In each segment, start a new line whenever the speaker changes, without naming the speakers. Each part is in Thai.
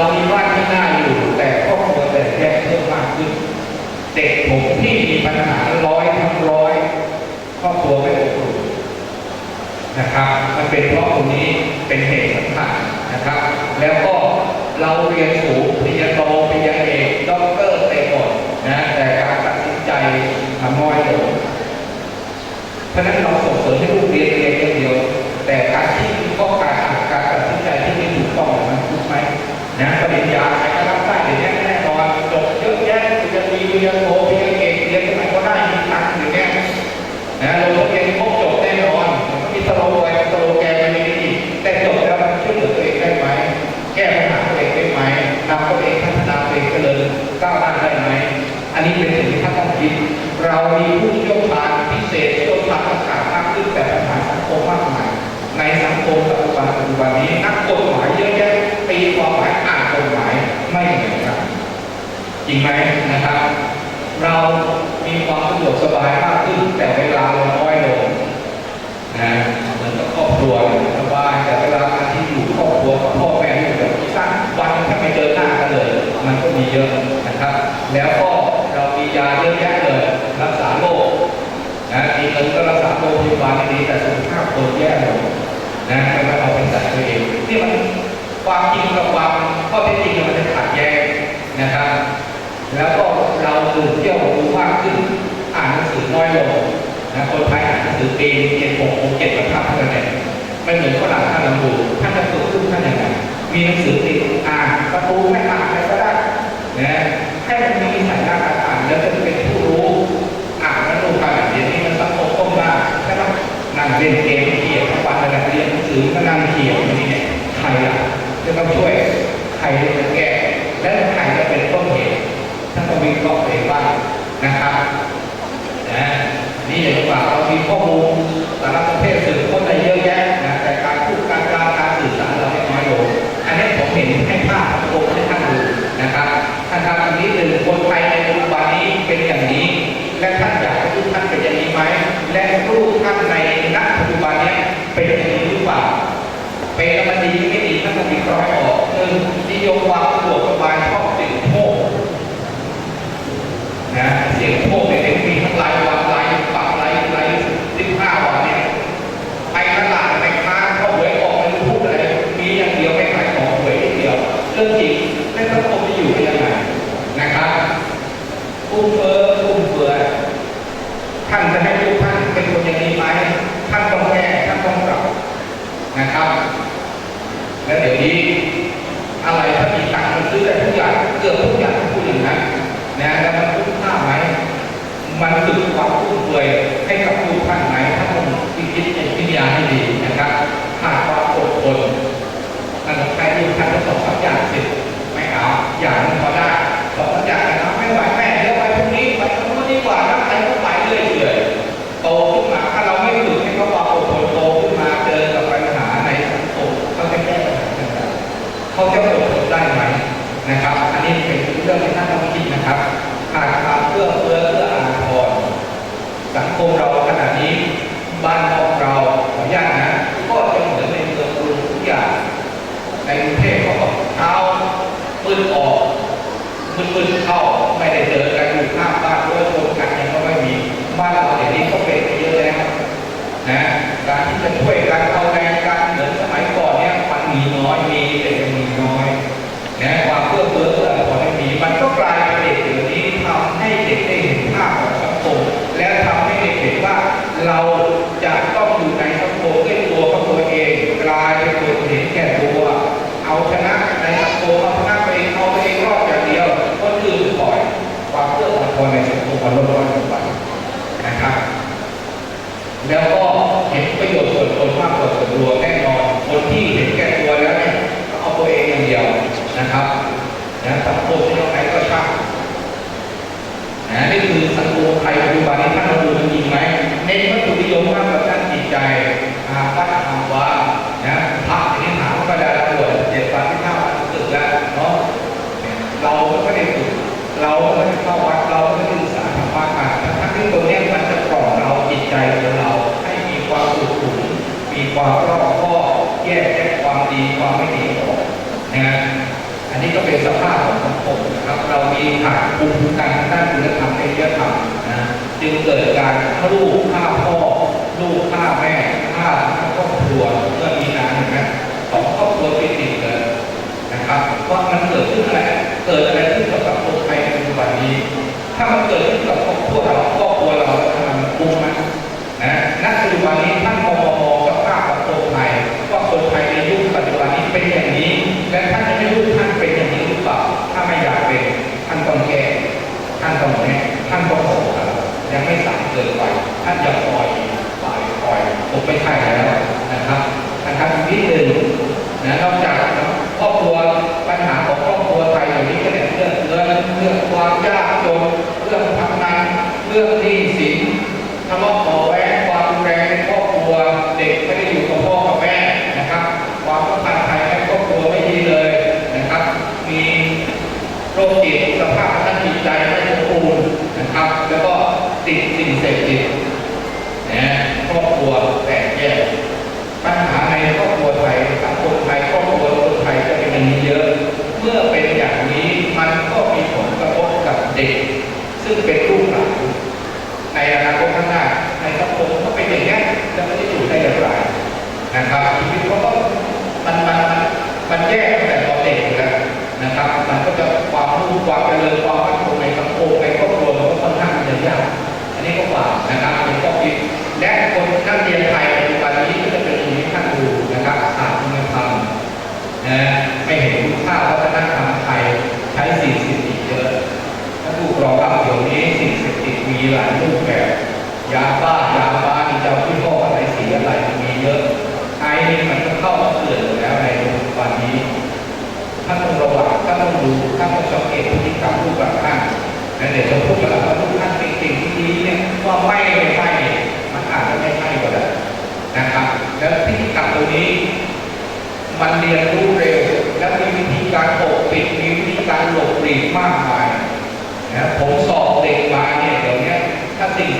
เรามีบ้านที่น่าอยู่ แต่ครอบครัวแต่แยกเพิ่มมากขึ้น เด็กผมที่มีปัญหาร้อยทั้งร้อยครอบครัวไม่อบอุ่นนะครับ มันเป็นเพราะตรงนี้เป็นเหตุสำคัญนะครับ แล้วก็เราเรียนสูงปริญญาโตปริญญาเอกด็อกเตอร์เต็มหมดนะแต่การตัดสินใจทำน้อยลงเพราะนั้นเรา ผู้เชี่ยวชาญพิเศษเชี่ยวชาญต่างๆมากขึ้นแต่ปัญหาสังคมมากมายในสังคมปัจจุบันปัจจุบันนี้นักกฎหมายเยอะแยะตีความหมายอ่านกฎหมายไม่เหมือนกันจริงไหมนะครับ เรามีความสะดวกสบายมากขึ้นแต่เวลาเราน้อยลงนะเหมือนกับครอบครัวสบายแต่เวลาที่อยู่ครอบครัวกับพ่อแม่ที่แบบสั้นวันหนึงถ้าไม่เจอหน้ากันเลย มันก็มีเยอะนะครับ แล้วก็เรามียาเยอะแยะเลย รักษาโรคนะมีเงินก็รักษาโรคพยาบาลดีแต่สุขภาพคนแย่ลงนะไม่ว่าเอาเป็นสัตว์ตัวเองนี่มันความจริงกับความข้อเท็จจริงมันจะขัดแย้งนะครับ แล้วก็เราตื่นเที่ยวรู้มากขึ้นอ่านหนังสือน้อยลงนะคนไทยอ่านหนังสือปีเจ็ดหกหกเจ็ดบรรทัดเท่านั้นไม่เหมือนฝรั่งท่านลำบูท่านจะฝึกขึ้นท่านยังไงมีหนังสือติดอ่านประตูไม่อ่านอะไรก็ได้นะให้มันมีสายหน้าการอ่านแล้วจะเป็นผู้รู้ อ่านแล้วรู้กันเดี๋ยวนี้มันสังคมต้มได้ใช่ไหม นั่งเล่นเกมเขียนวันอะไรเรียนหนังสือก็นั่งเขียนนี้เนี่ยใครล่ะจะต้องช่วยใครจะแก้และใครจะเป็นต้นเหตุท่านต้องวิเคราะห์เองบ้างนะครับนะนี่อย่างที่ว่าเรามีข้อมูลสารปร แล้วก็เห็นประโยชน์ส่วนตนมากกว่าส่วนรวมแน่นอนคนที่เห็นแก่ตัวแล้วเนี่ยก็เอาตัวเองอย่างเดียวนะครับนะสังคมที่ตรงไหนก็ช่างนะนี่คือสังคมไทยปัจจุบันนี้ท่านเรีความรอบคอแยกแยะความดีความไม่ดีออกนะอันนี้ก็เป็นสภาพของสังคมนะครับ เรามีขาดภูมิคุ้มกานด้านคุณธรรมในเรื่องธรรมนะจึงเกิดการฆ่าลูกฆ่าพ่อลูกฆ่าแม่ฆ่าครอบครัวเพื่อมีนาเนะหมสองครอบครัวติดติดเลยนะครับว่ามันเกิดขึ้นอะไรเกิดอะไรขึ้นกับสังคมไทยในปัจจุบันนี้ ถ้ามันเกิดขึ้นกับครอบครัวเราครอบครัวเราจะทำคุ้มไหมนะณปัจจุบันนี้ มันแยกตั้งแต่ตอนเด็กแล้วนะครับ มันก็จะความรู้ความเจริญความ ท่านต้องระวังท่านต้องดูท่านต้องสังเกตพฤติกรรมลูกหลานท่านนั่นเองเราพูดกันแล้วว่าทุกท่านเป็นสิ่งที่ดีเนี่ยก็ไม่ไม่ใช่มันอาจจะไม่ใช่ก็ได้นะครับ แล้วพฤติกรรมตัวนี้ มันเรียนรู้เร็ว และมีวิธีการปกปิดมีวิธีการหลบหลีกมากมายนะผมสอบเด็กมาเนี่ยเดี๋ยวนี้ถ้าสิ่ง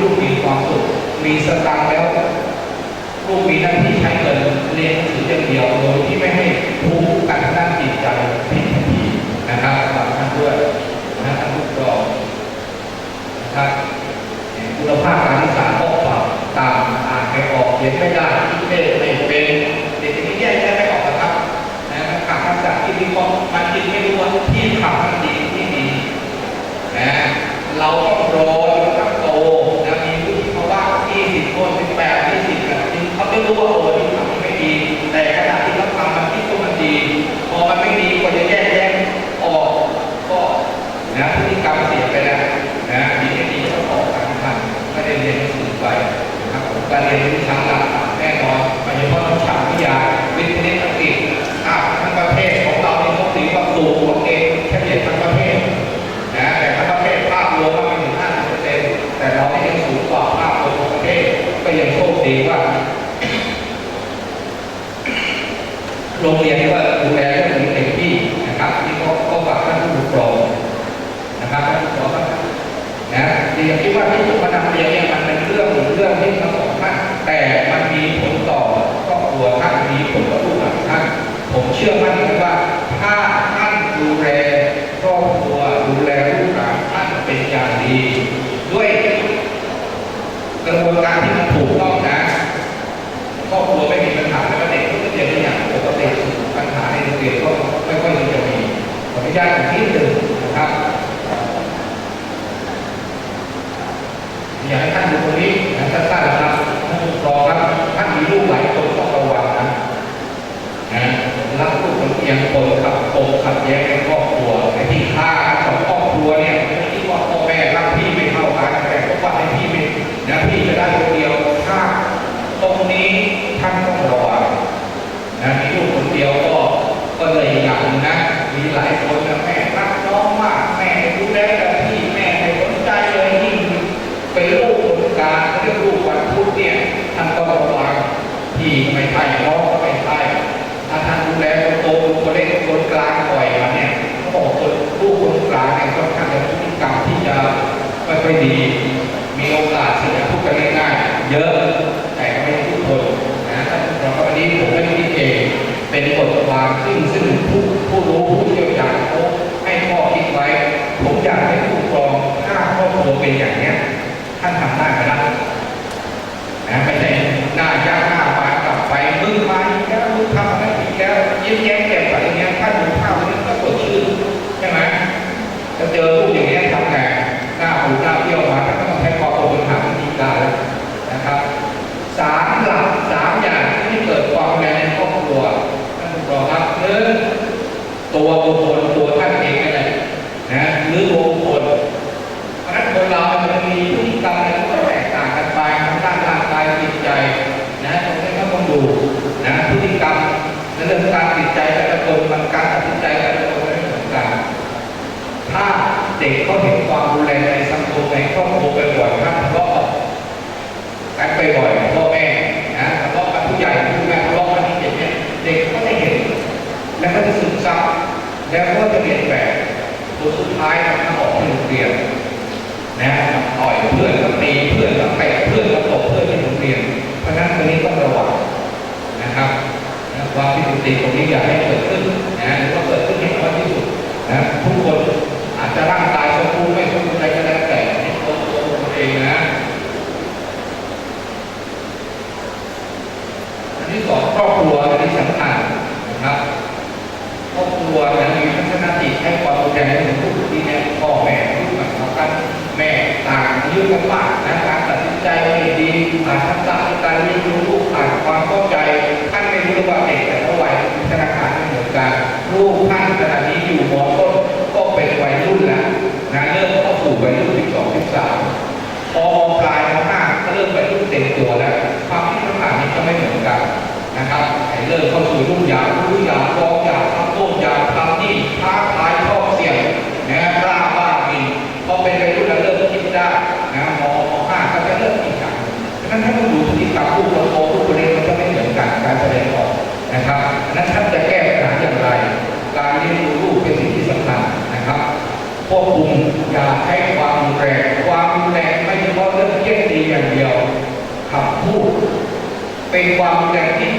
ลูกมีความสุข มีสตางค์แล้วลูกมีหน้าที่ใช้เงินเรียนหนังสืออย่างเดียวโดยที่ไม่ให้ทุกข์กันด้านจิตใจผิดทีนะครับฝากท่านด้วยนะท่านลูกก็นะครับคุณภาพการศึกษาก็ปรับตามอ่านไปออกเขียนไม่ได้ นุญาตอีกนิดหนึ่งนะครับอยากให้ท่านดูตรงนี้นะสั้นบนะครับท่านรอครับท่านมีลูกหลายคนต้องระวังนะนะรับลูกคนเพียงคน บ่อยๆพ่อแม่นะทะเลาะกับผู้ใหญ่ผู้แม่ทะเลาะกันที่เด็กเนี่ยเด็กก็ไจะเห็น แล้วก็จะซึมซับแล้วก็จะเรียนแบบตัวสุดท้ายทำให้ออกโรงเรียนนะต่อยเพื่อนกับตีเพื่อนกับเตะเพื่อนกับตบเพื่อนในโรงเรียน เพราะนั้นตรงนี้ต้องระวังนะครับความผิดปกติตรงนี้อย่าให เริ่มเข้าสู่รุ่งยารู้ยาฟ้องยาทำโต้ยาทำนี่ค้าขายท่องเสี่ยงนะกล้าบ้ามีพอเป็นไปยรุ่นแล้วเริ่มคิดได้นะมอหมอห้าก็จะเริ่มคิดกันดังนั้นถ้ามันดูพฤติกรรมผู้คนโตผู้คนเล็กมันก็ไม่เหมือนกันการแสดงออกนะครับนั้นท่านจะแก้ปัญหาอย่างไร การเลี้ยงดูลูกเป็นสิ่งที่สำคัญนะครับควบคุมอย่าให้ความแรงความแรงไม่เฉพาะเรื่องเยี่ยงดีอย่างเดียวคำพูดเป็นความแรงที่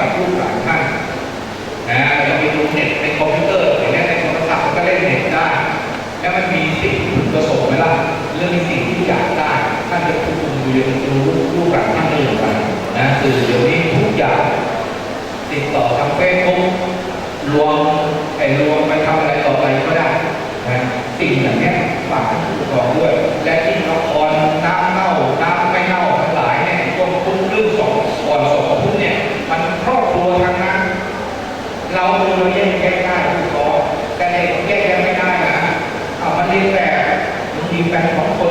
ลานท่านนะเราไปดูเน็ตในคอมพิวเตอร์อย่างนี้ในโทรศัพท์มันก็เล่นเน็ตได้ แล้วมันมีสิ่งที่ประสงค์ไหมล่ะเรื่องสิ่งที่อยากได้ท่านจะควบคุมดูยังดูลูกหลานท่านได้อย่างไรนะคือเดี๋ยวนี้ทุกอย่างติดต่อทางเฟซบุ๊กรวมไอ้รวมไปทำอะไรต่ออะไรก็ได้นะสิ่งอย่างนี้ฝากผู้ปกครองด้วย และที่นครน้ำเน่าน้ำไม่เน่าทั้งหลายเนี่ยพวกคุณเรื่องสองก่อนสองพุทเนี่ยมันครอบครัวทั้งนั้น เราเราแยกแยะได้ถูกต้องแต่เด็กแยกแยะไม่ได้นะเอามันเรียนแบบมันมีแบบของคน